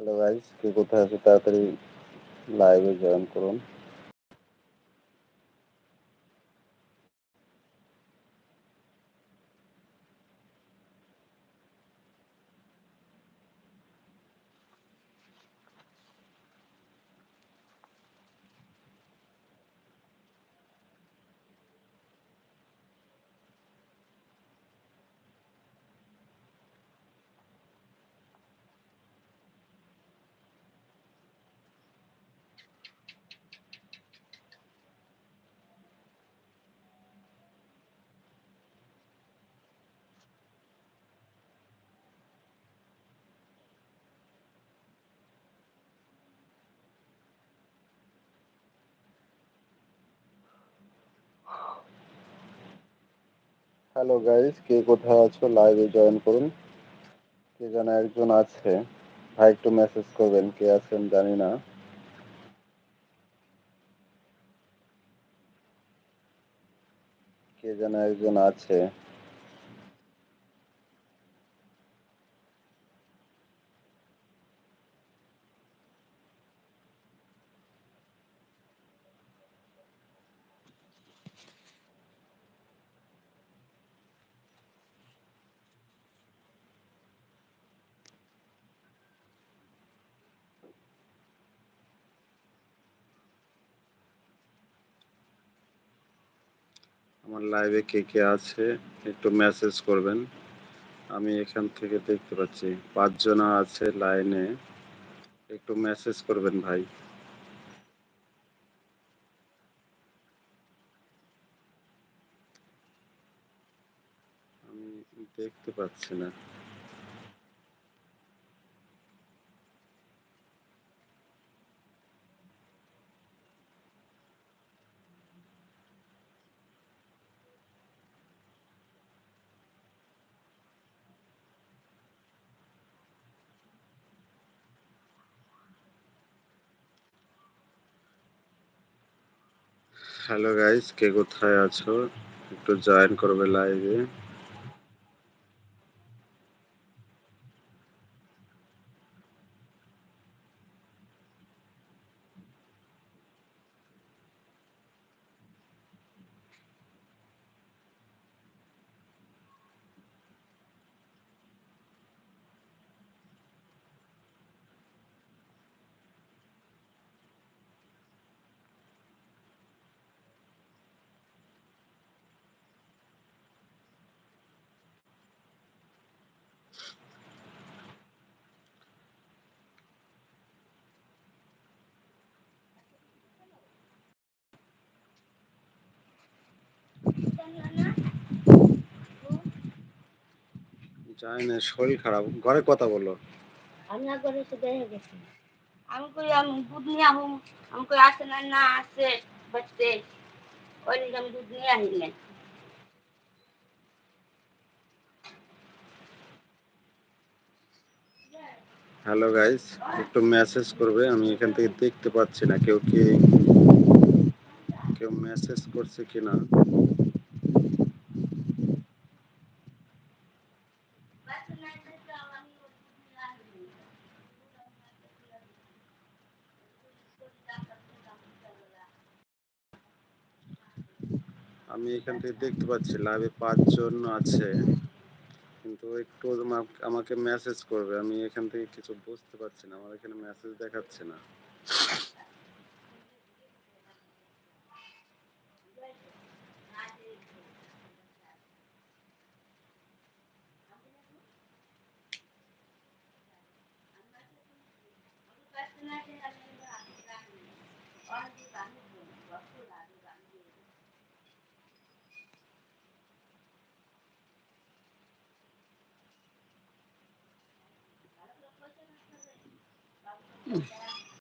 Hello guys কে কোথায় আছে? তাড়াতাড়ি লাইভে জয়েন করুন। হ্যালো গাইস কে কোথায় আছো? লাইভে জয়েন করুন। কে যেন একজন আছে? ভাই, একটু মেসেজ করবেন। কে আছেন জানি না। কে যেন একজন আছে? আমার লাইভে কে কে আছে, একটু মেসেজ করবেন। আমি এখান থেকে দেখতে পাচ্ছি, পাঁচজনা আছে লাইনে একটু মেসেজ করবেন ভাই। আমি দেখতে পাচ্ছি না। হ্যালো গাইস কে কোথায় আছো? একটু জয়েন করবে লাইভে জানি না শরীর খারাপ। ঘরে কথা বলো। আমি করে সে দেখে গেছি। আমি কই আমি দুধ নিয়ে আহুম আমি কই আসে না না আসে বাচ্চে ওই নিয়ে আমি দুধ নিয়ে আহিলেন হ্যালো গাইস একটু মেসেজ করবে। আমি এখান থেকে দেখতে পাচ্ছি না কেউ কি কেউ মেসেজ করছে কিনা। আমি এখান থেকে দেখতে পাচ্ছি লাইভে পাঁচজন আছে। কিন্তু একটু আমা- আমাকে মেসেজ করবে। আমি এখান থেকে কিছু বুঝতে পারছি না। আমার এখানে মেসেজ দেখাচ্ছে না। Mm.